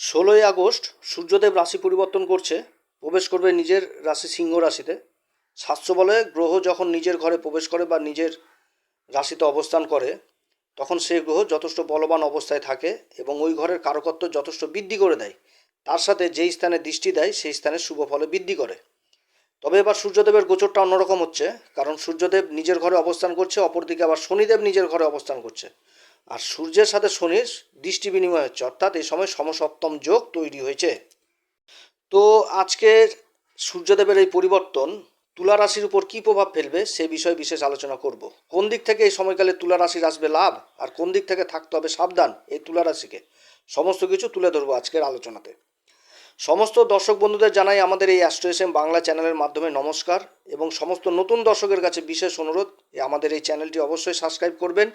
ষোলোই আগস্ট সূর্যদেব রাশি পরিবর্তন করছে, প্রবেশ করবে নিজের রাশি সিংহ রাশিতে। শাস্ত্র বলে, গ্রহ যখন নিজের ঘরে প্রবেশ করে বা নিজের রাশিতে অবস্থান করে, তখন সেই গ্রহ যথেষ্ট বলবান অবস্থায় থাকে এবং ওই ঘরের কারকত্ব যথেষ্ট বৃদ্ধি করে দেয়। তার সাথে যেই স্থানে দৃষ্টি দেয়, সেই স্থানে শুভ ফলে বৃদ্ধি করে। তবে এবার সূর্যদেবের গোচরটা অন্যরকম হচ্ছে, কারণ সূর্যদেব নিজের ঘরে অবস্থান করছে, অপরদিকে আবার শনিদেব নিজের ঘরে অবস্থান করছে। আর সূর্যের সাথে শনির দৃষ্টি বিনিময় হচ্ছে, অর্থাৎ এই সময় সমসপ্তম যোগ তৈরি হয়েছে। তো আজকের সূর্যদেবের এই পরিবর্তন তুলা রাশির উপর কী প্রভাব ফেলবে সে বিষয়ে বিশেষ আলোচনা করব। কোন দিক থেকে এই সময়কালে তুলা রাশির আসবে লাভ আর কোন দিক থেকে থাকতে হবে সাবধান এই তুলা রাশিকে? সমস্ত কিছু তুলে ধরবো আজকের আলোচনাতে। সমস্ত দর্শক বন্ধুদের জানাই আমাদের এই অ্যাস্ট্রো এম বাংলা চ্যানেলের মাধ্যমে নমস্কার এবং সমস্ত নতুন দর্শকের কাছে বিশেষ অনুরোধ আমাদের এই চ্যানেলটি অবশ্যই সাবস্ক্রাইব করবেন।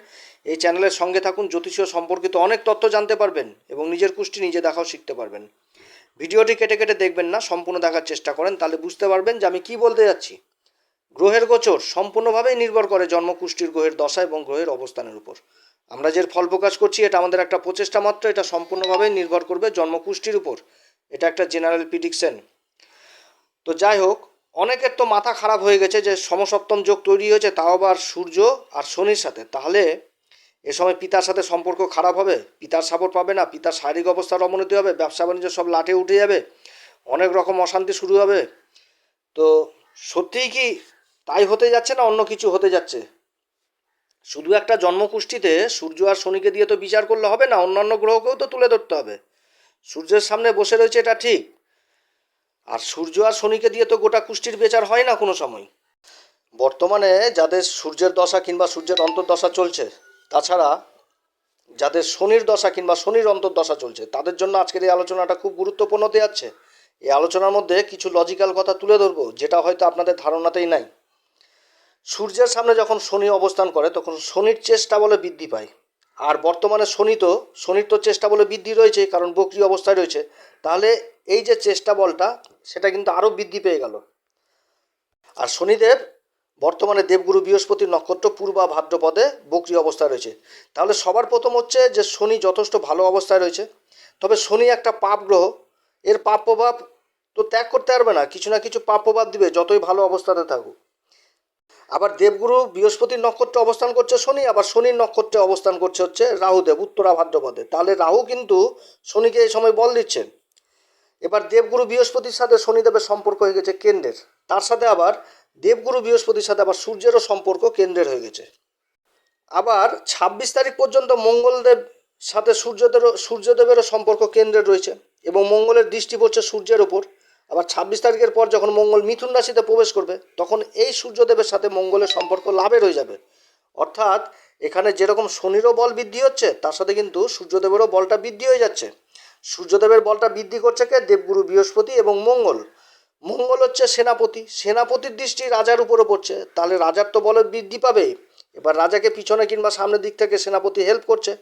এই চ্যানেলের সঙ্গে থাকুন, জ্যোতিষীয় সম্পর্কিত অনেক তথ্য জানতে পারবেন এবং নিজের কুষ্টি নিজে দেখাও শিখতে পারবেন। ভিডিওটি কেটে কেটে দেখবেন না, সম্পূর্ণ দেখার চেষ্টা করেন, তাহলে বুঝতে পারবেন যে আমি কী বলতে যাচ্ছি। গ্রহের গোচর সম্পূর্ণভাবেই নির্ভর করে জন্মকুষ্টির গ্রহের দশা এবং গ্রহের অবস্থানের উপর। আমরা যে ফল প্রকাশ করছি, এটা আমাদের একটা প্রচেষ্টা মাত্র, এটা সম্পূর্ণভাবেই নির্ভর করবে জন্মকুষ্টির উপর। এটা একটা জেনারেল প্রিডিকশন তো যাই হোক, অনেকের তো মাথা খারাপ হয়ে গেছে যে সমসপ্তম যোগ তৈরি হয়েছে, তাও আবার সূর্য আর শনির সাথে। তাহলে এ সময় পিতার সাথে সম্পর্ক খারাপ হবে? পিতার সাপোর্ট পাবে না? পিতার শারীরিক অবস্থার অবনতি হবে? ব্যবসা বাণিজ্য সব লাটে উঠে যাবে? অনেক রকম অশান্তি শুরু হবে? তো সত্যিই কি তাই হতে যাচ্ছে না অন্য কিছু হতে যাচ্ছে? শুধু একটা জন্মকুষ্ঠিতে সূর্য আর শনিকে দিয়ে তো বিচার করলে হবে না, অন্যান্য গ্রহকেও তো তুলে ধরতে হবে। সূর্যের সামনে বসে রয়েছে এটা ঠিক। আর সূর্য আর শনিকে দিয়ে তো গোটা কুষ্টির বিচার হয় না কোনো সময়। বর্তমানে যাদের সূর্যের দশা কিংবা সূর্যের অন্তর্দশা চলছে, তাছাড়া যাদের শনির দশা কিংবা শনির অন্তর্দশা চলছে, তাদের জন্য আজকের এই আলোচনাটা খুব গুরুত্বপূর্ণ যাচ্ছে। এই আলোচনার মধ্যে কিছু লজিক্যাল কথা তুলে ধরবো, যেটা হয়তো আপনাদের ধারণাতেই নাই। সূর্যের সামনে যখন শনি অবস্থান করে, তখন শনির চেষ্টা বলে বৃদ্ধি পায়। আর বর্তমানে শনি তো, শনির তো চেষ্টা বলে বৃদ্ধি রয়েছে, কারণ বক্রি অবস্থায় রয়েছে। তাহলে এই যে চেষ্টা বলটা, সেটা কিন্তু আরও বৃদ্ধি পেয়ে গেল। আর শনিদেব, বর্তমানে দেবগুরু বৃহস্পতির নক্ষত্র পূর্বা ভাদ্রপদে বক্রি অবস্থায় রয়েছে। তাহলে সবার প্রথম হচ্ছে যে শনি যথেষ্ট ভালো অবস্থায় রয়েছে। তবে শনি একটা পাপ গ্রহ, এর পাপ প্রভাব তো ত্যাগ করতে পারবে না, কিছু না কিছু পাপ প্রভাব দিবে, যতই ভালো অবস্থাতে থাকুক। আবার দেবগুরু বৃহস্পতির নক্ষত্রে অবস্থান করছে শনি, আবার শনির নক্ষত্রে অবস্থান করছে হচ্ছে রাহুদেব, উত্তরা ভাদ্রপদে। তাহলে রাহু কিন্তু শনিকে এই সময় বল দিচ্ছেন। এবার দেবগুরু বৃহস্পতির সাথে শনিদেবের সম্পর্ক হয়ে গেছে কেন্দ্রের। তার সাথে আবার দেবগুরু বৃহস্পতির সাথে আবার সূর্যেরও সম্পর্ক কেন্দ্রের হয়ে গেছে। আবার ছাব্বিশ তারিখ পর্যন্ত মঙ্গলদেব সাথে সূর্যদেরও, সূর্যদেবেরও সম্পর্ক কেন্দ্রে রয়েছে এবং মঙ্গলের দৃষ্টি পড়ছে সূর্যের ওপর আবার ছাব্বিশ তারিখের পর যখন মঙ্গল মিথুন রাশিতে প্রবেশ করবে, তখন এই সূর্যদেবের সাথে মঙ্গলের সম্পর্ক লাভের হয়ে যাবে। অর্থাৎ এখানে যেরকম শনিরও বল বৃদ্ধি হচ্ছে, তার সাথে কিন্তু সূর্যদেবেরও বলটা বৃদ্ধি হয়ে যাচ্ছে। সূর্যদেবের বলটা বৃদ্ধি করছে কে? দেবগুরু, বৃহস্পতি এবং মঙ্গল। মঙ্গল হচ্ছে সেনাপতি। সেনাপতির দৃষ্টি রাজার উপরে পড়ছে। তাহলে রাজার তো বলে বৃদ্ধি পাবে। এবার রাজাকে পিছনে কিংবা সামনের দিক থেকে সেনাপতি হেল্প করছে।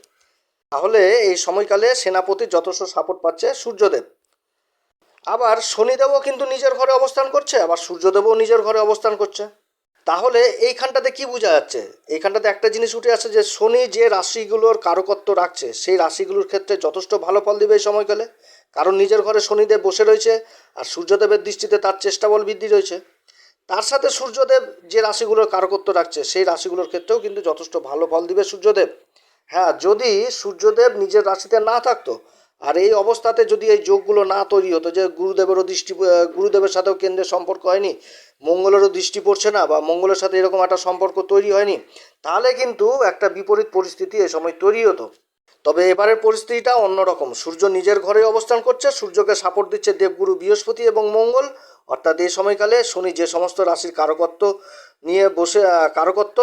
তাহলে এই সময়কালে সেনাপতির যথেষ্ট সাপোর্ট পাচ্ছে সূর্যদেব। আবার শনিদেবও কিন্তু নিজের ঘরে অবস্থান করছে, আবার সূর্যদেবও নিজের ঘরে অবস্থান করছে। তাহলে এইখানটাতে কি বোঝা যাচ্ছে? এইখানটাতে একটা জিনিস উঠে আসছে যে, শনি যে রাশিগুলোর কারকত্ব রাখছে, সেই রাশিগুলোর ক্ষেত্রে যথেষ্ট ভালো ফল দিবে এই সময়কালে। কারণ নিজের ঘরে শনিদেব বসে রয়েছে, আর সূর্যদেবের দৃষ্টিতে তার চেষ্টা বল বৃদ্ধি রয়েছে। তার সাথে সূর্যদেব যে রাশিগুলোর কারকত্ব রাখছে, সেই রাশিগুলোর ক্ষেত্রেও কিন্তু যথেষ্ট ভালো ফল দিবে সূর্যদেব। হ্যাঁ যদি সূর্যদেব নিজের রাশিতে না থাকতো আর এই অবস্থাতে যদি এই যোগগুলো না তৈরি হতো, যে গুরুদেবেরও দৃষ্টি গুরুদেবের সাথেও কেন্দ্রের সম্পর্ক হয়নি, মঙ্গলেরও দৃষ্টি পড়ছে না, বা মঙ্গলের সাথে এরকম একটা সম্পর্ক তৈরি হয়নি, তাহলে কিন্তু একটা বিপরীত পরিস্থিতি এ সময় তৈরি হতো। তবে এবারের পরিস্থিতিটা অন্যরকম। সূর্য নিজের ঘরে অবস্থান করছে, সূর্যকে সাপোর্ট দিচ্ছে দেবগুরু বৃহস্পতি এবং মঙ্গল, অর্থাৎ এই সময়কালে শনি যে সমস্ত রাশির কারকত্ব নিয়ে বসে কারকত্ব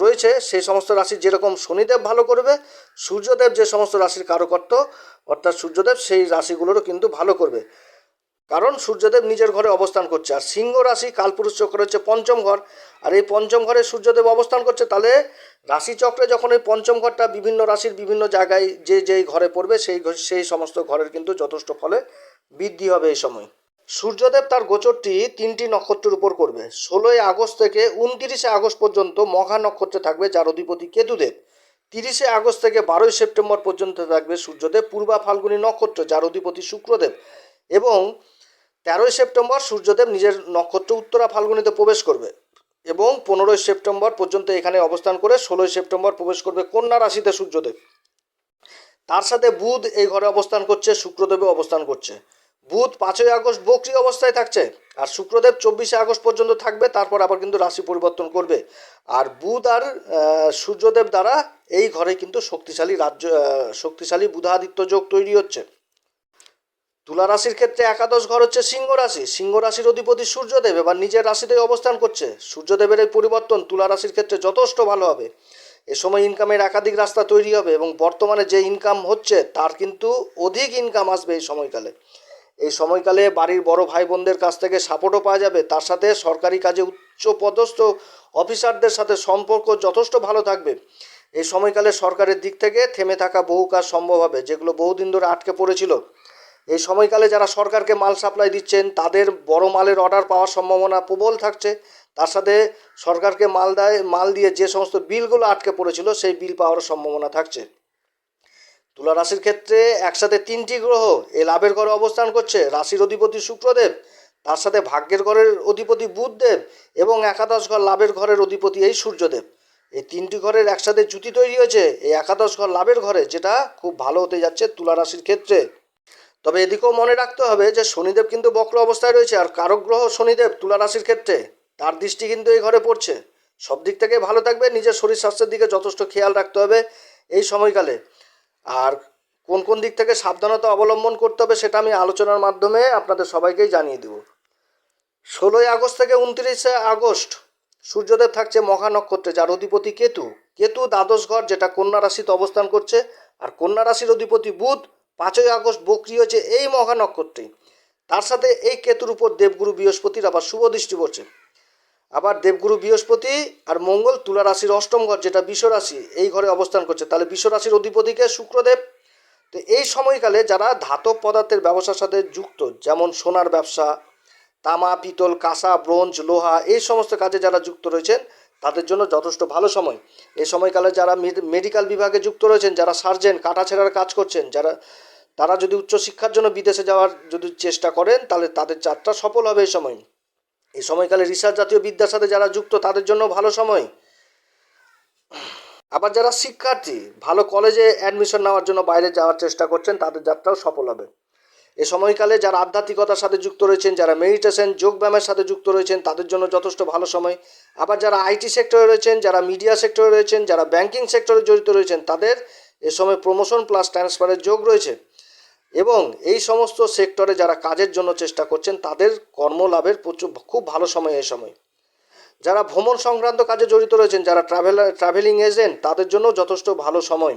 রয়েছে, সেই সমস্ত রাশির যেরকম শনিদেব ভালো করবে, সূর্যদেব যে সমস্ত রাশির কারকত্ব, অর্থাৎ সূর্যদেব সেই রাশিগুলোরও কিন্তু ভালো করবে। কারণ সূর্যদেব নিজের ঘরে অবস্থান করছে, আর সিংহ রাশি কালপুরুষ চক্র হচ্ছে পঞ্চম ঘর, আর এই পঞ্চম ঘরে সূর্যদেব অবস্থান করছে, তাহলে রাশিচক্রে যখন এই পঞ্চম ঘরটা বিভিন্ন রাশির বিভিন্ন জায়গায় যে যেই ঘরে পড়বে, সেই সেই সমস্ত ঘরের কিন্তু যথেষ্ট ফলে বৃদ্ধি হবে এই সময়। সূর্যদেব তার গোচরটি তিনটি নক্ষত্রের উপর করবে। ষোলোই আগস্ট থেকে উনতিরিশে আগস্ট পর্যন্ত মহা নক্ষত্রে থাকবে যার অধিপতি কেতুদেব। তিরিশে আগস্ট থেকে বারোই সেপ্টেম্বর পর্যন্ত থাকবে সূর্যদেব, পূর্বা ফাল্গুনী নক্ষত্র যার অধিপতি শুক্রদেব। এবং তেরোই সেপ্টেম্বর সূর্যদেব নিজের নক্ষত্র উত্তরা ফাল্গুনিতে প্রবেশ করবে। এবং পনেরোই সেপ্টেম্বর পর্যন্ত এখানে অবস্থান করে ষোলোই সেপ্টেম্বর প্রবেশ করবে কন্যা রাশিতে সূর্যদেব। তার সাথে বুধ এই ঘরে অবস্থান করছে শুক্রদেবে অবস্থান করছে। বুধ পাঁচই আগস্ট বকরি অবস্থায় থাকছে আর শুক্রদেব চব্বিশে আগস্ট পর্যন্ত থাকবে, তারপর আবার কিন্তু রাশি পরিবর্তন করবে। আর বুধ আর সূর্যদেব দ্বারা এই ঘরে কিন্তু শক্তিশালী রাজ্য শক্তিশালী বুধাদিত্য যোগ তৈরি হচ্ছে। তুলা রাশির ক্ষেত্রে একাদশ ঘর হচ্ছে সিংহ রাশি। সিংহ রাশির অধিপতি সূর্যদেব, এবার নিজের রাশিতেই অবস্থান করছে। সূর্যদেবের এই পরিবর্তন তুলা রাশির ক্ষেত্রে যথেষ্ট ভালো হবে। এ সময় ইনকামের একাধিক রাস্তা তৈরি হবে এবং বর্তমানে যে ইনকাম হচ্ছে, তার কিন্তু অধিক ইনকাম আসবে এই সময়কালে। এই সময়কালে বাড়ির বড় ভাই বোনদের কাছ থেকে সাপোর্টও পাওয়া যাবে। তার সাথে সরকারি কাজে উচ্চ পদস্থ অফিসারদের সাথে সম্পর্ক যথেষ্ট ভালো থাকবে। এই সময়কালে সরকারের দিক থেকে থেমে থাকা বহু কাজ সম্ভব হবে, যেগুলো বহুদিন ধরে আটকে পড়েছিল। এই সময়কালে যারা সরকারকে মাল সাপ্লাই দিচ্ছেন, তাদের বড় মালের অর্ডার পাওয়ার সম্ভাবনা প্রবল থাকছে। তার সাথে সরকারকে মাল দেয়, মাল দিয়ে যে সমস্ত বিলগুলো আটকে পড়েছিল, সেই বিল পাওয়ার সম্ভাবনা থাকছে। তুলা রাশির ক্ষেত্রে একসাথে তিনটি গ্রহ এই লাভের ঘরে অবস্থান করছে। রাশির অধিপতি শুক্রদেব, তার সাথে ভাগ্যের ঘরের অধিপতি বুধদেব এবং একাদশ ঘর লাভের ঘরের অধিপতি এই সূর্যদেব। এই তিনটি ঘরের একসাথে জুতি তৈরি হয়েছে। এই একাদশ ঘর লাভের ঘরে যেটা খুব ভালো হতে যাচ্ছে তুলা রাশির ক্ষেত্রে। তবে এদিকেও মনে রাখতে হবে যে শনিদেব কিন্তু বক্র অবস্থায় রয়েছে আর কারক গ্রহ শনিদেব তুলা রাশির ক্ষেত্রে। তার দৃষ্টি কিন্তু এই ঘরে পড়ছে। সব দিক থেকে ভালো থাকবে। নিজের শরীর স্বাস্থ্যের দিকে যথেষ্ট খেয়াল রাখতে হবে এই সময়কালে। আর কোন কোন দিক থেকে সাবধানতা অবলম্বন করতে হবে সেটা আমি আলোচনার মাধ্যমে আপনাদের সবাইকেই জানিয়ে দেব। ষোলোই আগস্ট থেকে উনত্রিশে আগস্ট সূর্যদেব থাকছে মহা নক্ষত্রে, যার অধিপতি কেতু। কেতু দ্বাদশ ঘর, যেটা কন্যা রাশিতে অবস্থান করছে। আর কন্যা রাশির অধিপতি বুধ, পাঁচই আগস্ট বক্রি হয়েছে এই মহা নক্ষত্রে তার সাথে এই কেতুর উপর দেবগুরু বৃহস্পতির আবার শুভ দৃষ্টি পড়ছে। আবার দেবগুরু বৃহস্পতি আর মঙ্গল তুলা রাশির অষ্টম ঘর, যেটা বিষ রাশি, এই ঘরে অবস্থান করছে। তাহলে বিষ রাশির অধিপতিকে শুক্রদেব। তো এই সময়কালে যারা ধাতব পদার্থের ব্যবসার সাথে যুক্ত, যেমন সোনার ব্যবসা, তামা, পিতল, কাঁসা, ব্রোঞ্জ, লোহা, এই সমস্ত কাজে যারা যুক্ত রয়েছেন, তাদের জন্য যথেষ্ট ভালো সময়। এই সময়কালে যারা মেডিকেল বিভাগে যুক্ত রয়েছেন, যারা সার্জেন কাটাছেড়ার কাজ করছেন, যারা, তারা যদি উচ্চশিক্ষার জন্য বিদেশে যাওয়ার যদি চেষ্টা করেন, তাহলে তাদের যাত্রা সফল হবে এই সময়। এই সময়কালে রিসার্চ জাতীয় বিদ্যার সাথে যারা যুক্ত, তাদের জন্য ভালো সময়। আবার যারা শিক্ষার্থী, ভালো কলেজে অ্যাডমিশন নেওয়ার জন্য বাইরে যাওয়ার চেষ্টা করছেন, তাদের যাত্রাও সফল হবে। এ সময়কালে যারা আধ্যাত্মিকতার সাথে যুক্ত রয়েছেন, যারা মেডিটেশন যোগব্যায়ামের সাথে যুক্ত রয়েছেন, তাদের জন্য যথেষ্ট ভালো সময়। আবার যারা আইটি সেক্টরে রয়েছেন, যারা মিডিয়া সেক্টরে রয়েছেন, যারা ব্যাংকিং সেক্টরে জড়িত রয়েছেন, তাদের এ সময় প্রমোশন প্লাস ট্রান্সফারের যোগ রয়েছে। এবং এই সমস্ত সেক্টরে যারা কাজের জন্য চেষ্টা করছেন, তাদের কর্মলাভের প্রচুর, খুব ভালো সময় এই সময়। যারা ভ্রমণ সংক্রান্ত কাজে জড়িত রয়েছেন, যারা ট্রাভেল ট্রাভেলিং এজেন্ট তাদের জন্য যথেষ্ট ভালো সময়।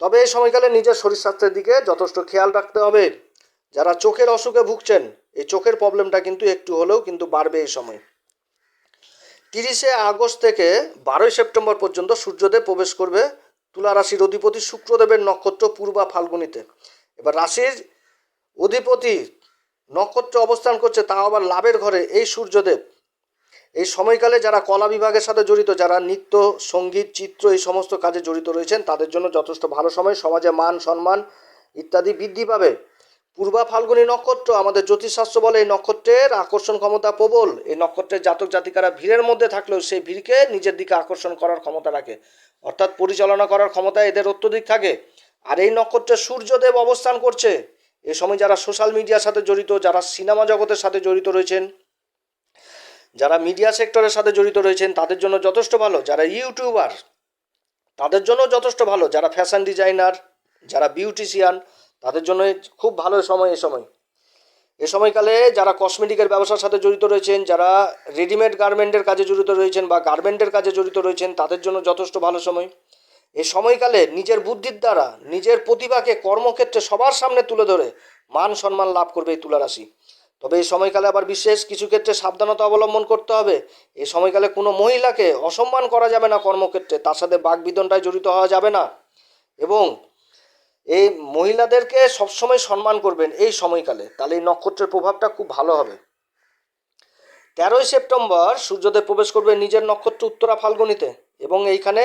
তবে এই সময়কালে নিজের শরীর স্বাস্থ্যের দিকে যথেষ্ট খেয়াল রাখতে হবে। যারা চোখের অসুখে ভুগছেন, এই চোখের প্রবলেমটা কিন্তু একটু হলেও কিন্তু বাড়বে এই সময়। তিরিশে আগস্ট থেকে বারোই সেপ্টেম্বর পর্যন্ত সূর্যদেব প্রবেশ করবে তুলা রাশির অধিপতি শুক্রদেবের নক্ষত্র পূর্বা ফাল্গুনিতে। এবার রাশির অধিপতি নক্ষত্র অবস্থান করছে তা আবার লাভের ঘরে, এই সূর্যদেব। এই সময়কালে যারা কলা বিভাগের সাথে জড়িত, যারা নৃত্য, সংগীত, চিত্র, এই সমস্ত কাজে জড়িত রয়েছেন, তাদের জন্য যথেষ্ট ভালো সময়। সমাজে মান, সম্মান ইত্যাদি বৃদ্ধি পাবে। পূর্বা ফাল্গুনী নক্ষত্র, আমাদের জ্যোতিষশাস্ত্র বলে, এই নক্ষত্রের আকর্ষণ ক্ষমতা প্রবল। এই নক্ষত্রের জাতক জাতিকারা ভিড়ের মধ্যে থাকলেও সেই ভিড়কে নিজের দিকে আকর্ষণ করার ক্ষমতা রাখে। অর্থাৎ পরিচালনা করার ক্ষমতা এদের অত্যধিক থাকে। আর এই নক্ষত্রে সূর্যদেব অবস্থান করছে। এ সময় যারা সোশ্যাল মিডিয়ার সাথে জড়িত, যারা সিনেমা জগতের সাথে জড়িত রয়েছেন, যারা মিডিয়া সেক্টরের সাথে জড়িত রয়েছেন, তাদের জন্য যথেষ্ট ভালো। যারা ইউটিউবার, তাদের জন্য যথেষ্ট ভালো। যারা ফ্যাশন ডিজাইনার, যারা বিউটিশিয়ান, তাদের জন্য খুব ভালো সময় এ সময়। এ সময়কালে যারা কসমেটিকের ব্যবসার সাথে জড়িত রয়েছেন, যারা রেডিমেড গার্মেন্টের কাজে জড়িত রয়েছেন বা গার্মেন্টের কাজে জড়িত রয়েছেন, তাদের জন্য যথেষ্ট ভালো সময়। এই সময়কালে নিজের বুদ্ধির দ্বারা নিজের প্রতিভাকে কর্মক্ষেত্রে সবার সামনে তুলে ধরে মান সম্মান লাভ করবে এই তুলা রাশি। তবে এই সময়কালে আবার বিশেষ কিছু ক্ষেত্রে সাবধানতা অবলম্বন করতে হবে। এই সময়কালে কোনো মহিলাকে অসম্মান করা যাবে না কর্মক্ষেত্রে, তার সাথে বাগবিদনটায় জড়িত হওয়া যাবে না। এবং এই মহিলাদেরকে সবসময় সম্মান করবেন এই সময়কালে, তাহলে এই নক্ষত্রের প্রভাবটা খুব ভালো হবে। তেরোই সেপ্টেম্বর সূর্যদেব প্রবেশ করবে নিজের নক্ষত্র উত্তরা ফাল্গুনিতে এবং এইখানে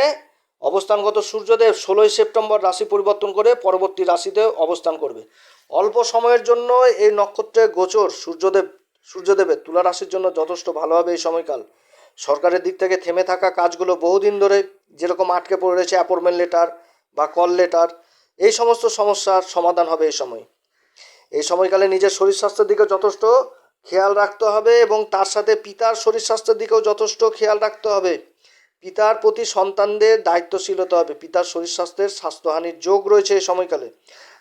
অবস্থানগত সূর্যদেব ষোলোই সেপ্টেম্বর রাশি পরিবর্তন করে পরবর্তী রাশিতে অবস্থান করবে। অল্প সময়ের জন্য এই নক্ষত্রের গোচর সূর্যদেব সূর্যদেবের তুলা রাশির জন্য যথেষ্ট ভালো হবে এই সময়কাল। সরকারের দিক থেকে থেমে থাকা কাজগুলো বহুদিন ধরে যেরকম আটকে পড়ে রয়েছে অ্যাপয়েন্টমেন্ট লেটার বা কল লেটার, এই সমস্ত সমস্যার সমাধান হবে এই সময়। এই সময়কালে নিজের শরীর স্বাস্থ্যের দিকে যথেষ্ট খেয়াল রাখতে হবে এবং তার সাথে পিতার শরীর স্বাস্থ্যের দিকেও যথেষ্ট খেয়াল রাখতে হবে। পিতার প্রতি সন্তানদের দায়িত্বশীল হতে হবে। পিতার শরীর স্বাস্থ্যের স্বাস্থ্যহানির যোগ রয়েছে এই সময়কালে।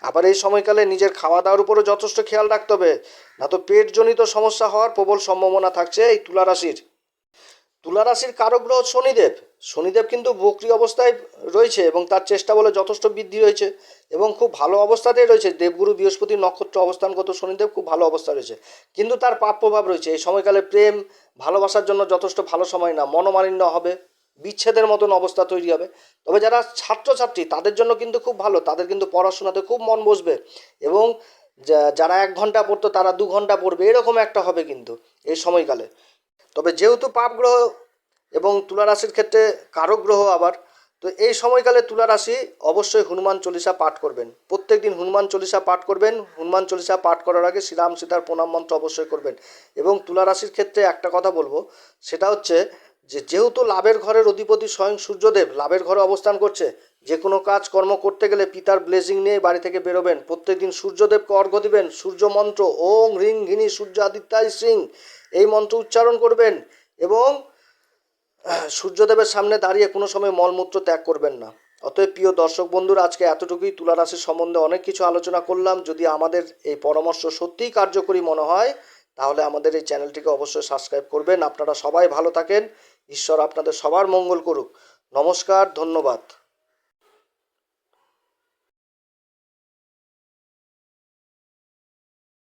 আবার এই সময়কালে নিজের খাওয়া দাওয়ার উপরও যথেষ্ট খেয়াল রাখতে হবে। না তো পেটজনিত সমস্যা হওয়ার প্রবল সম্ভাবনা থাকছে এই তুলা রাশির। তুলা রাশির কারক গ্রহ শনিদেব। শনিদেব কিন্তু বক্রি অবস্থায় রয়েছে এবং তার চেষ্টা বলে যথেষ্ট বৃদ্ধি রয়েছে এবং খুব ভালো অবস্থাতেই রয়েছে। দেবগুরু বৃহস্পতি নক্ষত্র অবস্থানগত শনিদেব খুব ভালো অবস্থা রয়েছে। কিন্তু তার পাপ প্রভাব রয়েছে। এই সময়কালে প্রেম, ভালোবাসার জন্য যথেষ্ট ভালো সময় না। মনোমালিন্য হবে। বিচ্ছেদের মতন অবস্থা তৈরি হবে। তবে যারা ছাত্রছাত্রী, তাদের জন্য কিন্তু খুব ভালো, তাদের কিন্তু পড়াশোনাতে খুব মন বসবে এবং যারা এক ঘণ্টা পড়তো তারা দু ঘণ্টা পড়বে, এরকম একটা হবে কিন্তু এই সময়কালে। তবে যেহেতু পাপ গ্রহ এবং তুলা রাশির ক্ষেত্রে কারক গ্রহ আবার, তো এই সময়কালে তুলা রাশি অবশ্যই হনুমান চল্লিশা পাঠ করবেন। প্রত্যেক দিন হনুমান চল্লিশা পাঠ করবেন, হনুমান চল্লিশা পাঠ করার আগে শ্রীরাম সীতার প্রণাম মন্ত্র অবশ্যই করবেন। এবং তুলা রাশির ক্ষেত্রে একটা কথা বলব, সেটা হচ্ছে যে যেহেতু লাভের ঘরের অধিপতি স্বয়ং সূর্যদেব, লাভের ঘরে অবস্থান করছে, যে কোনো কাজ কর্ম করতে গেলে পিতার ব্লেসিং নিয়ে বাড়ি থেকে বেরোবেন। প্রত্যেকদিন সূর্যদেবকে অর্ঘ্য দিবেন। সূর্য মন্ত্র, ওং হ্রিং ঘিনি সূর্য আদিত্যায় সিং এই মন্ত্র উচ্চারণ করবেন এবং সূর্যদেবের সামনে দাঁড়িয়ে কোনো সময় মলমূত্র ত্যাগ করবেন না। অতএব প্রিয় দর্শক বন্ধুরা, আজকে এতটুকুই। তুলা রাশির সম্বন্ধে অনেক কিছু আলোচনা করলাম। যদি আমাদের এই পরামর্শ সত্যিই কার্যকরী মনে হয়, তাহলে আমাদের এই চ্যানেলটিকে অবশ্যই সাবস্ক্রাইব করবেন। আপনারা সবাই ভালো থাকেন। ঈশ্বর আপনাদের সবার মঙ্গল করুক। নমস্কার ধন্যবাদ।